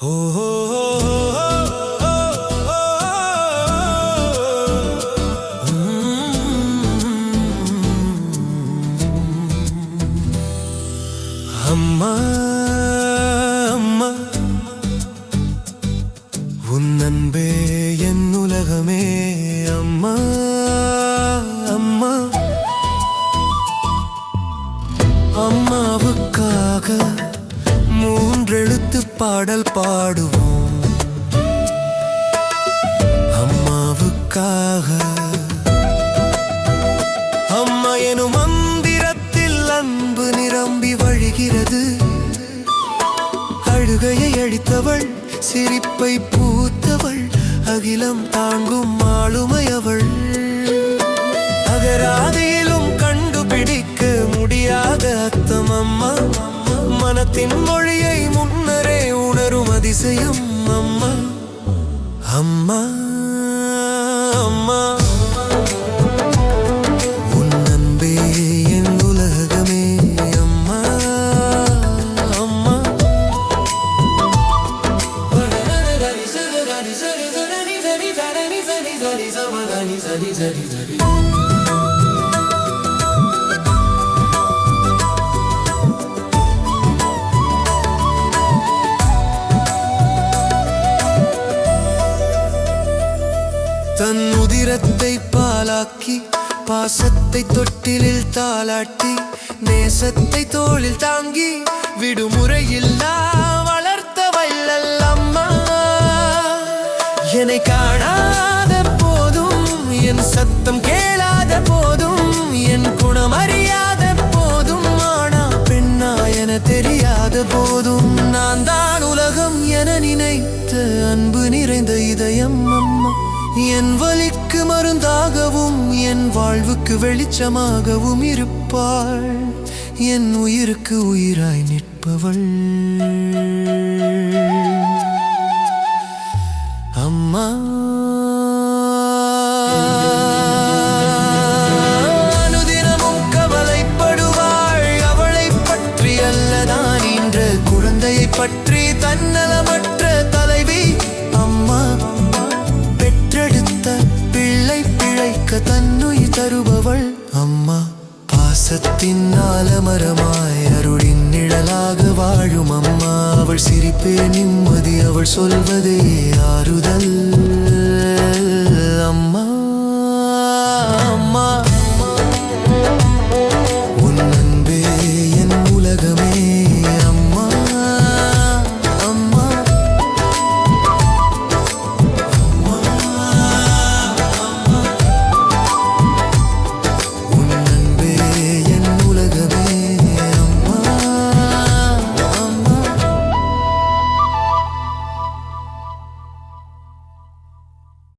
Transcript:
ஓ அம்மா அம்மா உன் அன்பே என் உலகமே அம்மா. பாடல் பாடுவோம். அம்மாவுக்காக. அம்மா எனும் மந்திரத்தில் அன்பு நிரம்பி வழிகிறது. அழுகையை அழித்தவள் சிரிப்பை பூத்தவள் அகிலம் தாங்கும் ஆளுமை அவள். அகராதியிலும் கண்டுபிடிக்க முடியாத அத்தம் அம்மா. மனத்தின் மொழியை முன்னரே உணரும் அதிசயம் அம்மா அம்மா அம்மா உன் அன்பே என் உலகமே அம்மா அம்மா தன் உதிரத்தை பாலாக்கி பாசத்தை தொட்டிலில் தாளாட்டி நேசத்தை தோளில் தாங்கி விடுமுறையில்லா வளர்த்த வள்ளல் அம்மா என்னை காணாத போதும் என் சத்தம் கேளாத போதும் என் குணம் அறியாத போதும் ஆனா பெண்ணா என தெரியாத போதும் நான் தான் உலகம் என நினைத்த அன்பு நிறைந்த இதயம் அம்மா. என் வலிக்கு மருந்தாகவும் என் வாழ்வுக்கு வெளிச்சமாகவும் இருப்பாள். என் உயிருக்கு உயிராய் நிற்பவள். அம்மா. பற்றி தன்னலமற்ற இழைக்க பிழைக்க தன்னுயிர் தருபவள். அம்மா பாசத்தின் ஆலமரமாய் அருளின் நிழலாக வாழும் அம்மா. அவள் சிரிப்பே நிம்மதி அவள் சொல்வதே ஆறுதல்.